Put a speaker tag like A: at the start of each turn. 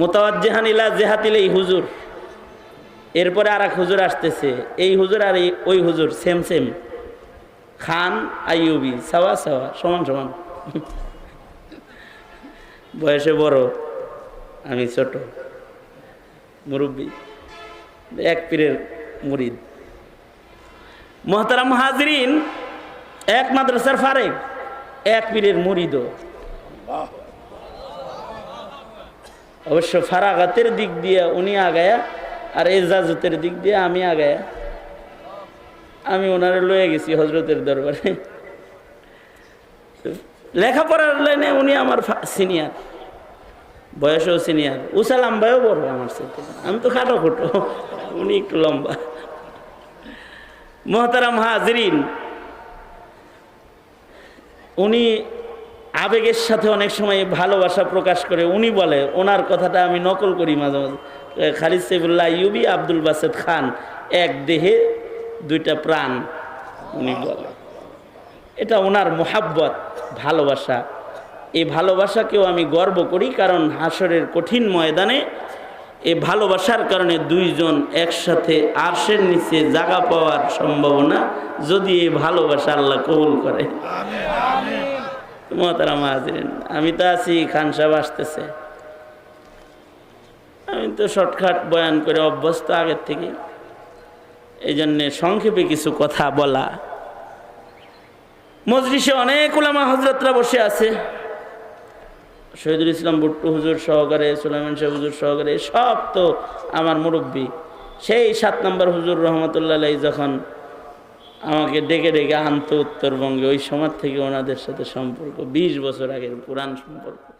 A: মোতাবাজ্জেহান ইলা জেহাতিল এই হুজুর। এরপরে আর এক হুজুর আসতেছে। এই হুজুর আর এই ওই হুজুর সেম সেম খান আইয়ুবি, সাওয়া সাওয়া, সমান সমান। বয়সে বড়, আমি ছোট। মুরব্বী, এক পীরের মুরিদ। মহতারাম হাজরিন, এক মাদ্রাসার ফারেক, এক পীরের মুরিদও। অবশ্য ফারাগাতের দিক দিয়ে উনি আগায়া আর এজাজতের দিক দিয়ে আমি আগায়া। আমি ওনারে লয়ে গেছি হজরতের দরবারে। লেখাপড়ার লাইনে উনি আমার সিনিয়র বয়সেও সিনিয়র উষা লম্বায়ও বড় আমার সাথে আমি তো খাটো খোটো। উনি একটু লম্বা। মোহতারাম হাজরিন। উনি আবেগের সাথে অনেক সময় ভালোবাসা প্রকাশ করে। উনি বলে, ওনার কথাটা আমি নকল করি মাঝে মাঝে। খালিদ সাইবুল্লাহ ইউবি আব্দুল বাসেদ খান, এক দেহে দুইটা প্রাণ, উনি বলে। এটা ওনার মোহাব্বত, ভালোবাসা। এই ভালোবাসাকেও আমি গর্ব করি কারণ হাসরের কঠিন ময়দানে এ ভালোবাসার কারণে দুইজন একসাথে আর্শের নিচে জায়গা পাওয়ার সম্ভাবনা যদি এই ভালোবাসা আল্লাহ কবুল করে। মহতারাম হাজরিন আমি তো আছি, খান সাহেব আসতেছে। আমি তো শর্টকাট বয়ান করে অভ্যস্ত আগের থেকে। এই জন্যে সংক্ষেপে কিছু কথা বলা। মজলিসে অনেক ওলামা হজরতরা বসে আছে। শহীদুল ইসলাম বুট্টু হুজুর সহকারে, সুলাইমান শাহ হুজুর সহকারে, সব তো আমার মুরব্বী। সেই সাত নম্বর হুজুর রহমতুল্লাহ যখন আমাকে ডেকে ডেকে আনতো উত্তরবঙ্গে। ওই সময় থেকে ওনাদের সাথে সম্পর্ক, বিশ বছর আগের পুরান সম্পর্ক।